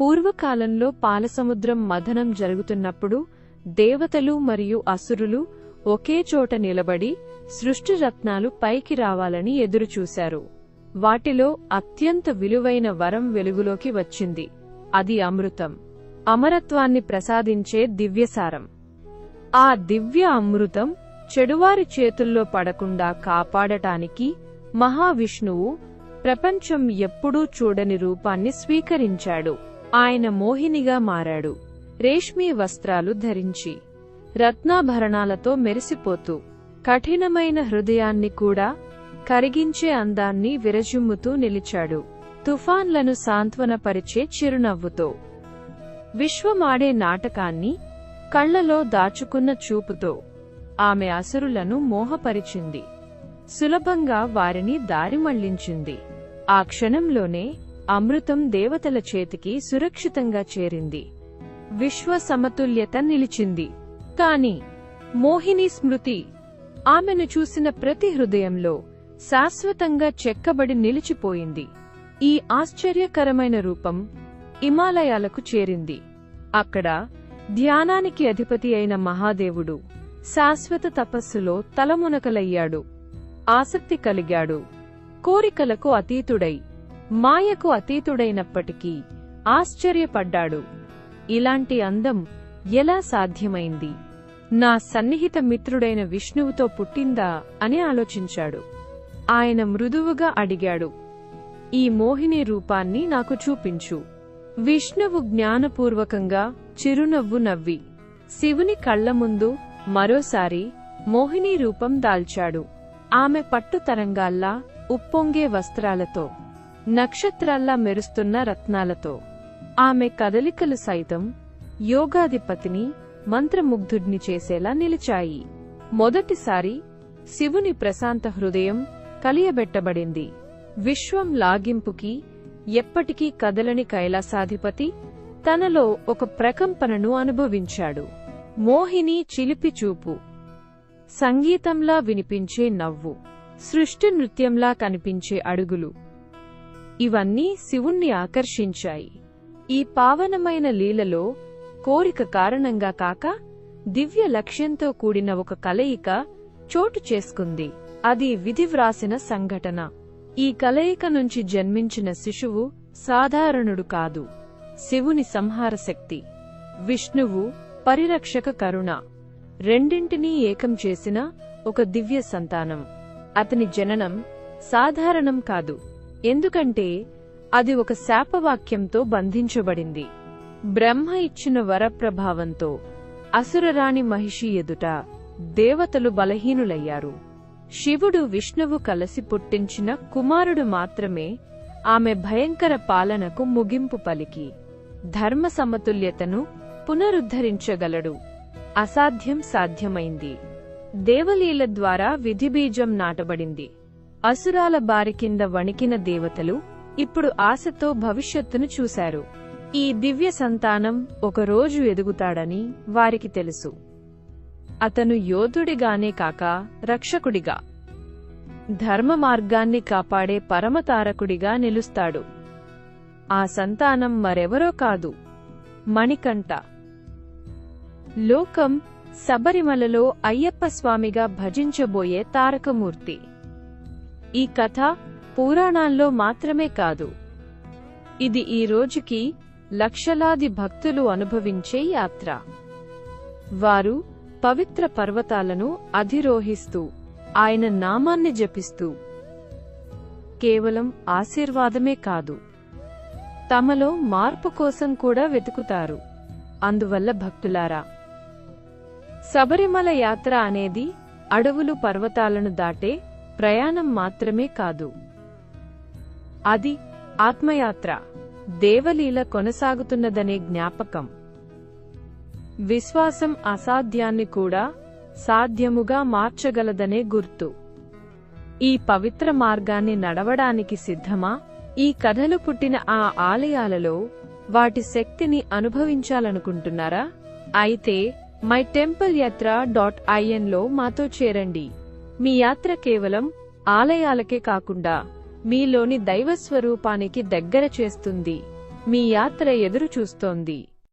పూర్వకాలంలో పాలసముద్రం మథనం జరుగుతున్నప్పుడు దేవతలు మరియు అసురులు ఒకే చోట నిలబడి సృష్టి రత్నాలు పైకి రావాలని ఎదురుచూశారు. వాటిలో అత్యంత విలువైన వరం వెలుగులోకి వచ్చింది. అది అమృతం. అమరత్వాన్ని ప్రసాదించే దివ్యసారం. ఆ దివ్య అమృతం చెడువారి చేతుల్లో పడకుండా కాపాడటానికి మహావిష్ణువు ప్రపంచం ఎప్పుడూ చూడని రూపాన్ని స్వీకరించాడు. ఆయన మోహినిగా మారాడు. రేష్మీ వస్త్రాలు ధరించి రత్నాభరణాలతో మెరిసిపోతూ కఠినమైన హృదయాన్ని కూడా కరిగించే అందాన్ని విరజిమ్ముతూ నిలిచాడు. తుఫాన్లను సాంత్వనపరిచే చిరునవ్వుతో. విశ్వమాడే నాటకాన్ని కళ్ళలో దాచుకున్న చూపుతో ఆమె అసురులను మోహపరిచింది. సులభంగా వారిని దారి మళ్ళించింది. ఆ క్షణంలోనే అమృతం దేవతల చేతికి సురక్షితంగా చేరింది. విశ్వ సమతుల్యత నిలిచింది. కాని మోహిని స్మృతి ఆమెను చూసిన ప్రతి హృదయంలో శాశ్వతంగా చెక్కబడి నిలిచిపోయింది. ఈ ఆశ్చర్యకరమైన రూపం హిమాలయాలకు చేరింది. అక్కడ ధ్యానానికి అధిపతి అయిన మహాదేవుడు శాశ్వత తపస్సులో తలమునకలయ్యాడు. ఆసక్తి కలిగాడు. కోరికలకు అతీతుడై మాయకు అతీతుడైనప్పటికీ ఆశ్చర్యపడ్డాడు. ఇలాంటి అందం ఎలా సాధ్యమైంది? నా సన్నిహిత మిత్రుడైన విష్ణువుతో పుట్టిందా అని ఆలోచించాడు. ఆయన మృదువుగా అడిగాడు. ఈ మోహిని రూపాన్ని నాకు చూపించు. విష్ణువు జ్ఞానపూర్వకంగా చిరునవ్వు నవ్వి శివుని కళ్ళ ముందు మరోసారి మోహిని రూపం దాల్చాడు. ఆమె పట్టు తరంగాల్లా ఉప్పొంగే వస్త్రాలతో నక్షత్రాల్లా మెరుస్తున్న రత్నాలతో. ఆమె కదలికలు సైతం యోగాధిపతిని మంత్రముగ్ధుడిని చేసేలా నిలిచాయి. మొదటిసారి శివుని ప్రశాంత హృదయం కలియబెట్టబడింది. విశ్వం లాగింపుకి ఎప్పటికీ కదలని కైలాసాధిపతి తనలో ఒక ప్రకంపనను అనుభవించాడు. మోహిని చిలిపిచూపు. సంగీతంలా వినిపించే నవ్వు. సృష్టి నృత్యంలా కనిపించే అడుగులు. ఇవన్నీ శివుణ్ణి ఆకర్షించాయి. ఈ పావనమైన లీలలో కోరిక కారణంగా కాక దివ్య లక్ష్యంతో కూడిన ఒక కలయిక చోటు చేసుకుంది. అది విధివ్రాసిన సంఘటన. ఈ కలయిక నుంచి జన్మించిన శిశువు సాధారణుడు కాదు. శివుని సంహార శక్తి. విష్ణువు పరిరక్షక కరుణ. రెండింటినీ ఏకం చేసిన ఒక దివ్య సంతానం. అతని జననం సాధారణం కాదు. ఎందుకంటే అది ఒక శాపవాక్యంతో బంధించబడింది. బ్రహ్మ ఇచ్చిన వరప్రభావంతో అసురరాణి మహిషి ఎదుట దేవతలు బలహీనులయ్యారు. శివుడు విష్ణువు కలసి పుట్టించిన కుమారుడు మాత్రమే ఆమె భయంకర పాలనకు ముగింపు పలికి. ధర్మ సమతుల్యతను పునరుద్ధరించగలడు. అసాధ్యం సాధ్యమైంది. దేవలీల ద్వారా విధిబీజం నాటబడింది. అసురాల బారి కింద వణికిన దేవతలు ఇప్పుడు ఆశతో భవిష్యత్తును చూశారు. ఈ దివ్య సంతానం ఒకరోజు ఎదుగుతాడని వారికి తెలుసు. అతను యోధుడిగానే కాక రక్షకుడిగా. ధర్మ మార్గాన్ని కాపాడే పరమతారకుడిగా నిలుస్తాడు. ఆ సంతానం మరెవరో కాదు. మణికంఠ. లోకం శబరిమలలో అయ్యప్ప స్వామిగా భజించబోయే తారకమూర్తి. ఈ కథ పురాణాల్లో మాత్రమే కాదు. ఇది ఈ రోజుకి లక్షలాది భక్తులు అనుభవించే యాత్ర. వారు పవిత్ర పర్వతాలను అధిరోహిస్తూ ఆయన నామాన్ని జపిస్తూ కేవలం ఆశీర్వాదమే కాదు తమలో మార్పు కోసం కూడా వెతుకుతారు. అందువల్ల భక్తులారా శబరిమల యాత్ర అనేది అడవులు పర్వతాలను దాటే ప్రయాణం మాత్రమే కాదు. అది ఆత్మయాత్ర దేవలీల కొనసాగుతున్నదనే జ్ఞాపకం. విశ్వాసం అసాధ్యాన్ని కూడా సాధ్యముగా మార్చగలదనే గుర్తు. ఈ పవిత్ర మార్గాన్ని నడవడానికి సిద్ధమా? ఈ కథలు పుట్టిన ఆ ఆలయాలలో వాటి శక్తిని అనుభవించాలనుకుంటున్నారా? అయితే మై టెంపుల్ యాత్ర డాట్ ఐఎన్లో మాతో చేరండి. మీ యాత్ర కేవలం ఆలయాలకే కాకుండా మీలోని దైవస్వరూపానికి దగ్గర చేస్తుంది. మీ యాత్ర ఎదురు చూస్తోంది